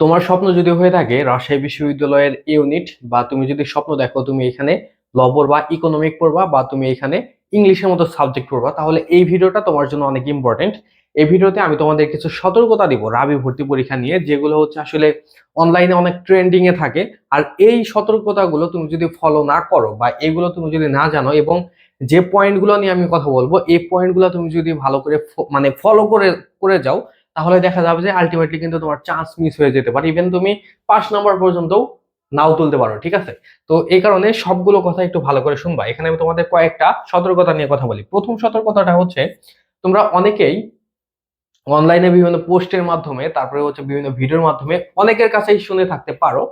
তোমার স্বপ্ন যদি হয়ে থাকে, রাজশাহী বিশ্ববিদ্যালয়ের ইউনিট বা তুমি যদি স্বপ্ন দেখো, তুমি এখানে ল পড়বা ইকোনমিক পড়বা, বা তুমি এখানে ইংলিশের মতো সাবজেক্ট পড়বা, তাহলে এই ভিডিওটা তোমার জন্য অনেক ইম্পর্টেন্ট এই ভিডিওতে আমি তোমাদের কিছু সতর্কতা দিব, রাবি ভর্তি পরীক্ষা নিয়ে, যেগুলো হচ্ছে আসলে অনলাইনে অনেক ট্রেন্ডিং এ থাকে। আর এই সতর্কতাগুলো তুমি যদি ফলো না করো, বা এগুলো তুমি যদি না জানো, এবং যে পয়েন্টগুলো নিয়ে আমি কথা বলব, এই পয়েন্টগুলো তুমি যদি ভালো করে মানে ফলো করে করে যাও তাহলে দেখা যাবে যে আলটিমেটলি কিন্তু তোমার চান্স মিস হয়ে যেতে পারে। ইভেন তুমি পাঁচ নাম্বার পর্যন্ত নাও তুলতে পারো, ঠিক আছে? তো এই কারণে সবগুলো কথা একটু ভালো করে শুনবা। এখানে আমি তোমাদের কয়েকটা সতর্কতা নিয়ে কথা বলি। প্রথম সতর্কতাটা হচ্ছে, তোমরা অনেকেই অনলাইনে বিভিন্ন পোস্টের মাধ্যমে, তারপরে হচ্ছে বিভিন্ন ভিডিওর মাধ্যমে অনেকের কাছেই শুনে থাকতে পারো,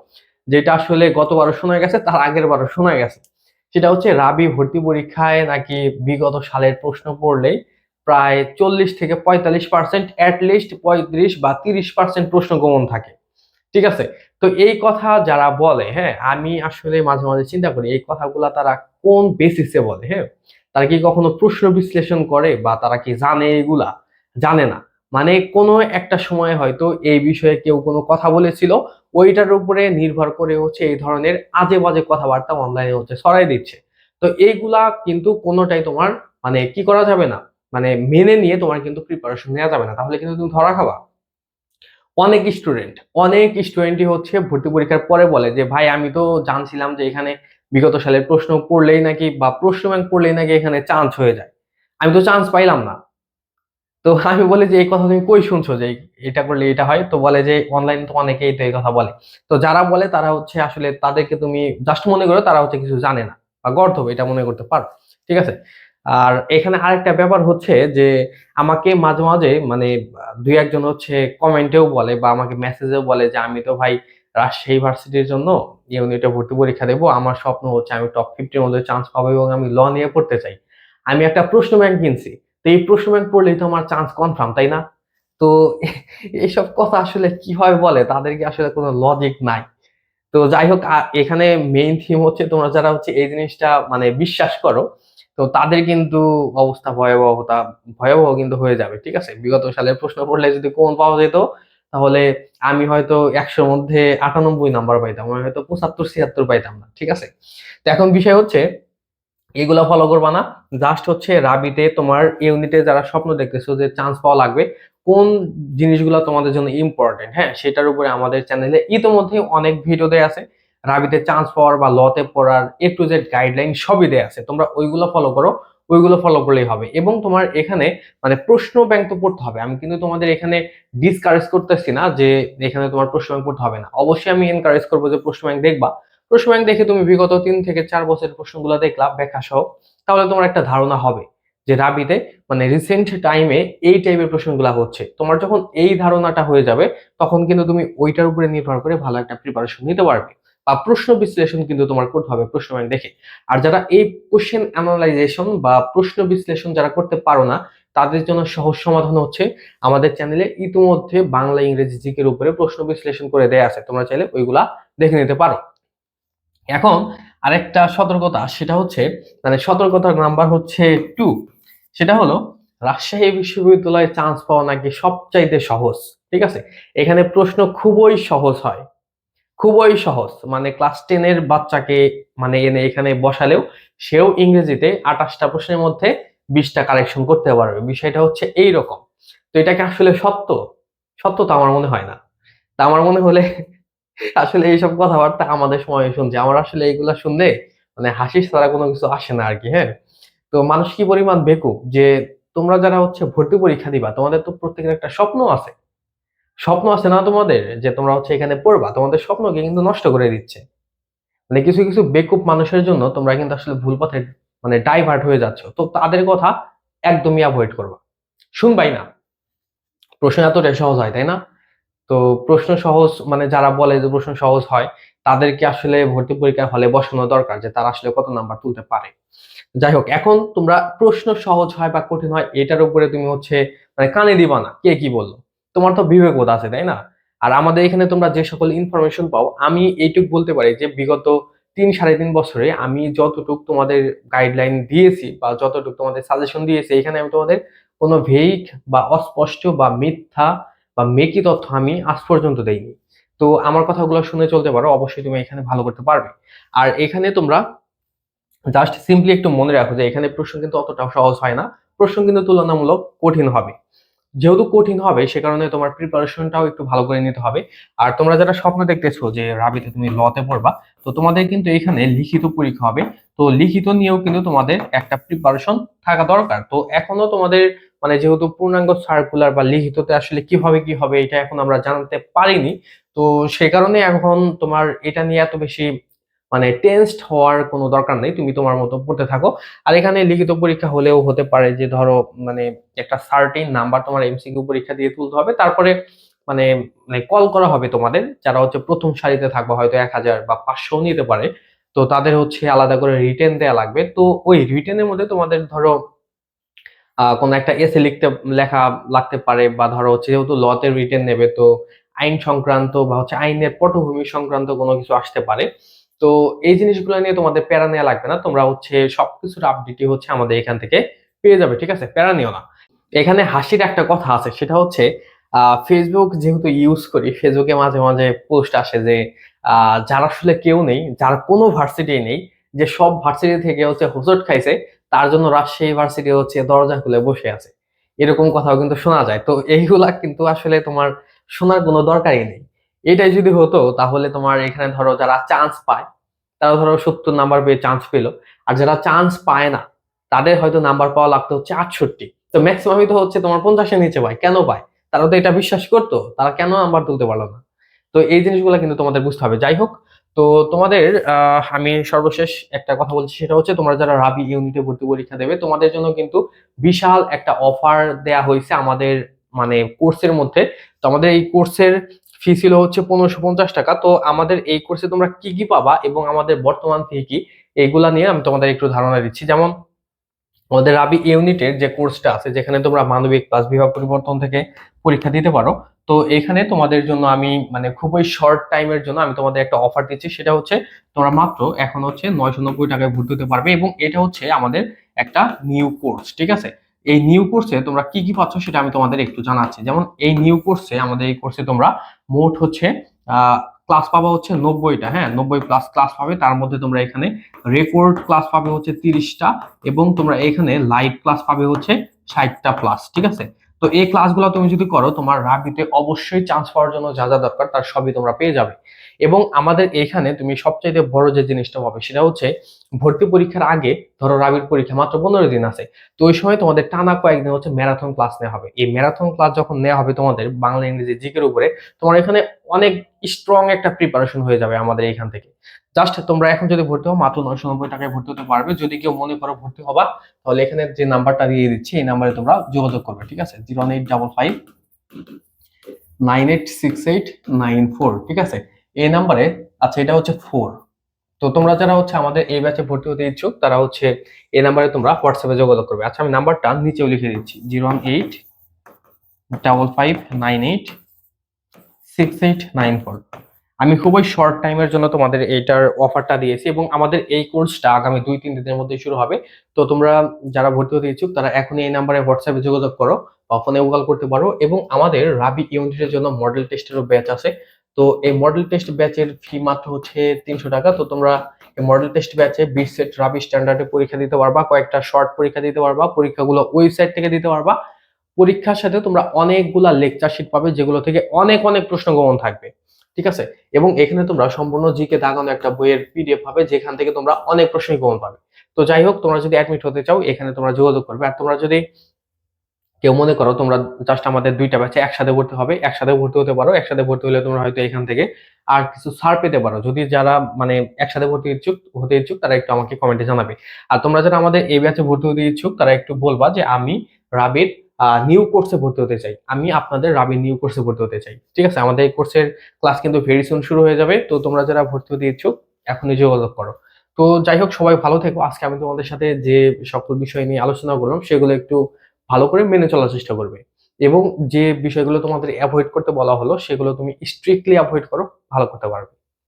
যেটা আসলে গতবারও শোনা গেছে, তার আগের বারও শোনা গেছে। সেটা হচ্ছে, রাবি ভর্তি পরীক্ষায় নাকি বিগত সালের প্রশ্ন পড়লেই প্রায় চল্লিশ থেকে পঁয়তাল্লিশ পার্সেন্ট অ্যাটলিস্ট পঁয়ত্রিশ বা তিরিশ পার্সেন্ট প্রশ্ন কমন থাকে। ঠিক আছে? তো এই কথা যারা বলে হ্যাঁ আমি আসলে মাঝে মাঝে চিন্তা করি, এই কথাগুলা তারা কোন বেসিসে বলে হ্যাঁ? তারা কি কখনো প্রশ্ন বিশ্লেষণ করে বা তারা কি জানে এগুলা? জানে না। মানে কোনো একটা সময় হয়তো এই বিষয়ে কেউ কোনো কথা বলেছিল, ওইটার উপরে নির্ভর করে হচ্ছে এই ধরনের আজে বাজে কথাবার্তা অনলাইনে হচ্ছে ছড়াই দিচ্ছে। তো এইগুলা কিন্তু কোনোটাই তোমার মানে কি করা যাবে না? মানে মেনে নিয়ে তোমার কিন্তু প্রিপারেশন নেওয়া যাবে না। তাহলে কিন্তু তুমি ধরা খাবা। অনেক স্টুডেন্ট অনেক স্টুডেন্টই হচ্ছে ভর্তি পরীক্ষার পরে বলে যে, ভাই, আমি তো জানছিলাম যে এখানে বিগত সালের প্রশ্ন পড়লেই নাকি বা প্রশ্ন ব্যাংক পড়লেই নাকি এখানে চান্স হয়ে যায়। আমি তো চান্স পাইলাম না। তো আমি বলি যে, এই কথা তুমি কই শুনছো যে এটা করলে এটা হয়? তো বলে যে অনলাইনে তো অনেকে তো এই কথা বলে। তো যারা বলে তারা হচ্ছে আসলে তাদেরকে তুমি জাস্ট মনে করো তারা হচ্ছে কিছু জানে না বা গর্ধব এটা মনে করতে পারো। ঠিক আছে? আর এখানে আরেকটা ব্যাপার হচ্ছে যে আমাকে মাঝে মাঝে মানে দুই একজন হচ্ছে কমেন্টেও বলে বা আমাকে মেসেজেও বলে যে, আমি তো ভাই রাজশাহী ভার্সিটির জন্য ইউনিটে ভর্তি পরীক্ষা দেবো। আমার স্বপ্ন হচ্ছে আমি টপ ফিফটির মধ্যে চান্স পাবো এবং আমি ল নিয়ে পড়তে চাই। আমি একটা প্রশ্ন ব্যাংক কিনছি। তো এই প্রশ্ন ব্যাংক পড়লেই তো আমার চান্স কনফার্ম তাই না? তো এইসব কথা আসলে কীভাবে বলে তাদেরকে আসলে কোনো লজিক নাই। তো যাই হোক এখানে মেইন থিম হচ্ছে তোমরা যারা হচ্ছে এই জিনিসটা মানে বিশ্বাস করো তো তাদের কিন্তু অবস্থা ভয়াবহতা, ভয়াবহ কিন্তু হয়ে যাবে, ঠিক আছে? বিগত সালের প্রশ্ন পড়লে যদি কোন পাওয়া যেত, তাহলে আমি হয়তো একশোর মধ্যে আটানব্বই নাম্বার পাইতাম, আমি হয়তো পঁচাত্তর, ছিয়াত্তর পাইতাম না, ঠিক আছে? তো এখন বিষয় হচ্ছে, এগুলো ফলো করবা না জাস্ট হচ্ছে রাবিতে তোমার ইউনিটে যারা স্বপ্ন দেখতেছো যে চান্স পাওয়া লাগবে, কোন জিনিসগুলো তোমাদের জন্য ইম্পর্টেন্ট হ্যাঁ? সেটার উপরে আমাদের চ্যানেলে ইতোমধ্যে অনেক ভিডিও দেয়া আছে। রাবিতে চান্স পাওয়ার বা লতে পড়ার এ টু জেড গাইডলাইন সবই দেয়া আছে। তোমরা ওইগুলো ফলো করো, ওইগুলো ফলো করলেই হবে। এবং তোমার এখানে মানে প্রশ্ন ব্যাংক তো পড়তে হবে। আমি কিন্তু তোমাদের এখানে ডিসকারেজ করতেছি না যে এখানে তোমার প্রশ্ন ব্যাংক পড়তে হবে না। অবশ্যই আমি এনকারেজ করব যে প্রশ্ন ব্যাংক দেখবা। প্রশ্ন ব্যাংক দেখে তুমি বিগত তিন থেকে চার বছরের প্রশ্নগুলো দেখলা, ব্যাখ্যা সহ, তাহলে তোমার একটা ধারণা হবে যে রাবিতে মানে রিসেন্ট টাইমে এই টাইপের প্রশ্নগুলো হচ্ছে। তোমার যখন এই ধারণাটা হয়ে যাবে, তখন কিন্তু তুমি ওইটার উপরে নির্ভর করে ভালো একটা প্রিপারেশন নিতে পারবে। বা প্রশ্ন বিশ্লেষণ কিন্তু তোমার করতে হবে প্রশ্ন ব্যাংক দেখে। আর যারা এই কোশ্চেন অ্যানালাইজেশন বা প্রশ্ন বিশ্লেষণ যারা করতে পারো না, তাদের জন্য সহজ সমাধান হচ্ছে আমাদের চ্যানেলে ইতিমধ্যে বাংলা, ইংরেজি, জিকের উপরে প্রশ্ন বিশ্লেষণ করে দেয়া আছে। তোমরা চাইলে ওইগুলা দেখে নিতে পারো। এখন আরেকটা সতর্কতা, সেটা হচ্ছে মানে সতর্কতার নাম্বার হচ্ছে টু সেটা হলো, রাজশাহী বিশ্ববিদ্যালয়ে চান্স পাওয়া নাকি সবচাইতে সহজ? ঠিক আছে? এখানে প্রশ্ন খুবই সহজ হয়। খুবই সহজ। মানে ক্লাস টেনের বাচ্চাকে মানে এনে এখানে বসালেও সেও ইংরেজিতে আঠাশটা প্রশ্নের মধ্যে বিশটা কারেকশন করতে পারবে। বিষয়টা হচ্ছে এই রকম তো এটাকে আসলে সত্য? সত্য তো আমার মনে হয় না। তা আমার মনে হলে আসলে এইসব কথাবার্তা আমাদের সময় শুনছি। আমার আসলে এইগুলা শুনলে মানে হাসি ছাড়া কোনো কিছু আসে না আর কি হ্যাঁ? তো মানুষ কি পরিমাণ বেকুব যে তোমরা যারা হচ্ছে ভর্তি পরীক্ষা দিবা, তোমাদের তো প্রত্যেকের একটা স্বপ্ন আছে। স্বপ্ন আছে না তোমাদের? যে তোমরা হচ্ছে এখানে পড়বা, তোমাদের স্বপ্নকে কিন্তু নষ্ট করে দিচ্ছে। মানে কিছু কিছু বেকুব মানুষের জন্য তোমরা কিন্তু আসলে ভুল পথে মানে ডাইভার্ট হয়ে যাচ্ছ। তো তাদের কথা একদমই অ্যাভয়েড করবা। শুনবাই না। প্রশ্ন এতটাই সহজ হয়, তাই না? তো প্রশ্ন সহজ মানে যারা বলে যে প্রশ্ন সহজ হয়, তাদেরকে আসলে ভর্তি পরীক্ষার হলে বসানো দরকার যে তারা আসলে কত নাম্বার তুলতে পারে। যাই হোক, এখন তোমরা প্রশ্ন সহজ হয় বা কঠিন হয়, এটার উপরে তুমি হচ্ছে মানে কানে দিবা না, কে কি বলল? তোমার তো বিবেকবোধ আছে, তাই না? আর আমাদের এখানে তোমরা যে সকল ইনফরমেশন পাও, আমি এইটুক বলতে পারি যে বিগত তিন সাড়ে তিন বছরে আমি যতটুক তোমাদের গাইডলাইন দিয়েছি বা যতটুক তোমাদের সাজেশন দিয়েছি, এখানে আমি তোমাদের কোনো ভেইক বা অস্পষ্ট বা মিথ্যা বা মেকি তথ্য আমি আজ পর্যন্ত দেইনি। তো আমার কথাগুলো শুনে চলতে পারো, অবশ্যই তুমি এখানে ভালো করতে পারবে। আর এখানে তোমরা জাস্ট সিম্পলি একটু মনে রাখো যে এখানে প্রশ্ন কিন্তু অতটাও সহজ হয় না। প্রশ্ন কিন্তু তুলনামূলক কঠিন হবে। যেহেতু কঠিন হবে, সে কারণে তোমার প্রিপারেশনটাও একটু ভালো করে নিতে হবে। আর তোমরা যারা স্বপ্ন দেখতেছো যে, রাবিতে তুমি লতে পড়বা, তো তোমাদের কিন্তু এখানে লিখিত পরীক্ষা হবে। তো লিখিত নিয়েও কিন্তু তোমাদের একটা প্রিপারেশন থাকা দরকার। তো এখনও তোমাদের মানে যেহেতু পূর্ণাঙ্গ সার্কুলার বা লিখিততে আসলে কীভাবে কি হবে, এটা এখন আমরা জানতে পারিনি। তো সে কারণে এখন তোমার এটা নিয়ে এত বেশি মানে টেন্সড হওয়ার কোনো দরকার নেই, তুমি তোমার মতো পড়তে থাকো। আর এখানে লিখিত পরীক্ষা হলেও হতে পারে যে ধরো মানে একটা সার্টিন নাম্বার তোমার এমসিকিউ পরীক্ষা দিয়ে তুলতে হবে, তারপরে মানে মানে কল করা হবে তোমাদের, যারা হচ্ছে প্রথম সারিতে থাকবে, হয়তো এক হাজার বা পাঁচশো নিতে পারে। তো তাদের হচ্ছে আলাদা করে রিটেন দেওয়া লাগবে। তো ওই রিটেনের মধ্যে তোমাদের ধরো কোনো একটা এসে লিখতে, লেখা লাগতে পারে, বা ধরো হচ্ছে যেহেতু লতে রিটেন নেবে, তো আইন সংক্রান্ত বা হচ্ছে আইনের পটভূমি সংক্রান্ত কোনো কিছু আসতে পারে। তো এই জিনিসগুলো নিয়ে তোমাদের প্যারা নেওয়া লাগবে না। তোমরা হচ্ছে সবকিছুর আপডেটই হচ্ছে আমাদের এখান থেকে পেয়ে যাবে, ঠিক আছে? প্যারা নিও না। এখানে হাসির একটা কথা আছে, সেটা হচ্ছে ফেসবুক যেহেতু ইউজ করি ফেসবুকে মাঝে মাঝে পোস্ট আসে যে যারা আসলে কেউ নেই, যার কোনো ভার্সিটি নেই, যে সব ভার্সিটি থেকে হচ্ছে হোঁচট খাইছে, তার জন্য রাজশাহী ভার্সিটি হচ্ছে দরজা খুলে বসে আছে। এরকম কথাও কিন্তু শোনা যায়। তো এইগুলা কিন্তু আসলে তোমার শোনার কোনো দরকারই নেই। এটাই যদি হতো, তাহলে তোমার এখানে ধরো যারা চান্স পায়, তারা ধরো সত্তর নাম্বার পেয়ে চান্স পেল। আর যারা চান্স পায় না, তাদের হয়তো নাম্বার পাওয়া লাগতো হচ্ছে আটষট্টি। তো ম্যাক্সিমামই তো হচ্ছে তোমার পঞ্চাশের নিচে পায়। কেন পায়? তারা তো এটা বিশ্বাস করতো, তারা কেন নাম্বার তুলতে পারল না? তো এই জিনিসগুলো কিন্তু তোমাদের বুঝতে হবে। যাই হোক, তো তোমাদের আমি সর্বশেষ একটা কথা বলছি, সেটা হচ্ছে তোমরা যারা রাবি ইউনিটে ভর্তি পরীক্ষা দেবে, তোমাদের জন্য কিন্তু বিশাল একটা অফার দেয়া হয়েছে আমাদের মানে কোর্সের মধ্যে। তো আমাদের এই কোর্সের ফি ছিল হচ্ছে পনেরোশো পঞ্চাশ টাকা। তো আমাদের এই কোর্সে তোমরা কি কি পাবা এবং আমাদের বর্তমান ফি কি এইগুলা নিয়ে আমি তোমাদের একটু ধারণা দিচ্ছি। যেমন আমাদের রাবি ইউনিটের যে কোর্সটা আছে, যেখানে তোমরা মানবিক ক্লাস বিভাগ পরিবর্তন থেকে পরীক্ষা দিতে পারো। তো এখানে তোমাদের জন্য আমি মানে খুবই শর্ট টাইমের জন্য আমি তোমাদের একটা অফার দিচ্ছি। সেটা হচ্ছে তোমরা মাত্র এখন হচ্ছে নয়শো নব্বই টাকায় ভর্তি হতে পারবে এবং এটা হচ্ছে আমাদের একটা নিউ কোর্স ঠিক আছে? এই নিউ কোর্সে তোমরা কি কি পাচ্ছ সেটা আমি তোমাদের একটু জানাচ্ছি। যেমন এই নিউ কোর্সে আমাদের এই কোর্সে তোমরা মোট হচ্ছে ক্লাস পাবা হচ্ছে নব্বইটা হ্যাঁ? নব্বই প্লাস ক্লাস পাবে, তার মধ্যে তোমরা এখানে রেকর্ড ক্লাস পাবে হচ্ছে তিরিশটা এবং তোমরা এখানে লাইভ ক্লাস পাবে হচ্ছে ষাটটা প্লাস ঠিক আছে? তো এই ক্লাসগুলো তুমি যদি করো, তোমার রাবিতে অবশ্যই চান্স পাওয়ার জন্য যা যা দরকার তার সবই তোমরা পেয়ে যাবে। এবং আমাদের এখানে তুমি সবচাইতে বড় যে জিনিসটা পাবে সেটা হচ্ছে ভর্তি পরীক্ষার আগে ধরো রাবির পরীক্ষা মাত্র পনেরো দিন আছে। তো ওই সময় তোমাদের টানা কয়েকদিন হচ্ছে ম্যারাথন ক্লাস নেওয়া হবে। এই ম্যারাথন ক্লাস যখন নেওয়া হবে তোমাদের বাংলা, ইংরেজি, জিকের উপরে, তোমার এখানে অনেক স্ট্রং একটা প্রিপারেশন হয়ে যাবে আমাদের এখান থেকে। জাস্ট তোমরা এখন যদি ভর্তি হও, মাত্র নয়শো নব্বই টাকায় ভর্তি হতে পারবে। যদি কেউ মনে করো ভর্তি হবা, তাহলে এখানে যে নাম্বারটা দিয়ে দিচ্ছি, এই নাম্বারে তোমরা যোগাযোগ করবে, ঠিক আছে? Zero eight double five nine eight six eight nine four, ঠিক আছে? এই নাম্বারে আচ্ছা এটা হচ্ছে ফোর। তো তোমরা যারা হচ্ছে আমাদের এই ব্যাচে ভর্তি হতে ইচ্ছুক, তারা হচ্ছে এই নাম্বারে তোমরা হোয়াটসঅ্যাপে যোগাযোগ করবে। আচ্ছা আমি নাম্বারটা নিচেও লিখে দিচ্ছি। Zero one eight double five nine eight six eight nine four. আমি খুবই শর্ট টাইমের জন্য তোমাদের এইটার অফারটা দিয়েছি এবং আমাদের এই কোর্সটা আগামী দুই, তিন দিনের মধ্যে শুরু হবে। তো তোমরা যারা ভর্তি হতে ইচ্ছুক, তারা এখনই এই নাম্বারে হোয়াটসঅ্যাপে যোগাযোগ করো বা ফোনে গুগল করতে পারো এবং আমাদের রাবি ইউনিটের জন্য মডেল টেস্টেরও ব্যাচ আছে। তো এই মডেল টেস্ট ব্যাচের ফি মাত্র হচ্ছে তিনশো টাকা। তো তোমরা এই মডেল টেস্ট ব্যাচে বিশ সেট রাবি স্ট্যান্ডার্ডে পরীক্ষা দিতে পারবা, কয়েকটা শর্ট পরীক্ষা দিতে পারবা, পরীক্ষাগুলো ওয়েবসাইট থেকে দিতে পারবা। পরীক্ষার সাথে তোমরা অনেকগুলা লেকচার শিট পাবে, যেগুলো থেকে অনেক অনেক প্রশ্ন কমন থাকবে। ঠিক আছে? এবং এখানে তোমরা সম্পূর্ণ জিকে দাগানো একটা বইয়ের পিডিএফ পাবে, যেখান থেকে তোমরা অনেক প্রশ্নই কমন পাবে। তো যাই হোক, তোমরা যদি অ্যাডমিট হতে চাও, এখানে তোমরা যোগাযোগ করবে। আর তোমরা যদি কেউ মনে করো তোমরা জাস্ট আমাদের দুইটা ব্যাচে একসাথে ভর্তি হবে, একসাথে ভর্তি হতে পারো, একসাথে ভর্তি হলে তোমরা হয়তো এখান থেকে আর কিছু ছাড় পেতে পারো। যদি যারা মানে একসাথে ভর্তি ইচ্ছুক, হতে ইচ্ছুক, তারা একটু আমাকে কমেন্টে জানাবে। আর তোমরা যারা আমাদের এই ব্যাচে ভর্তি হতে ইচ্ছুক, তারা একটু বলবা যে আমি রাবির নিউ কোর্সে ভর্তি হতে চাই। আমি আপনাদের রাবির নিউ কোর্সে ভর্তি হতে চাই। ঠিক আছে? আমাদের এই কোর্সের ক্লাস কিন্তু ভেরি সুন শুরু হয়ে যাবে। তো তোমরা যারা ভর্তি হতে ইচ্ছুক, এখনই যোগাযোগ করো। তো যাই হোক, সবাই ভালো থেকো। আজকে আমি তোমাদের সাথে যে সকল বিষয় নিয়ে আলোচনা করলাম, সেগুলো একটু ভালো করে মেনে চলার চেষ্টা করবে। এবং যে বিষয়গুলো তোমাদের অ্যাভয়েড করতে বলা হলো, সেগুলো তুমি স্ট্রিক্টলি অ্যাভয়েড করো, ভালো করতে পারবে।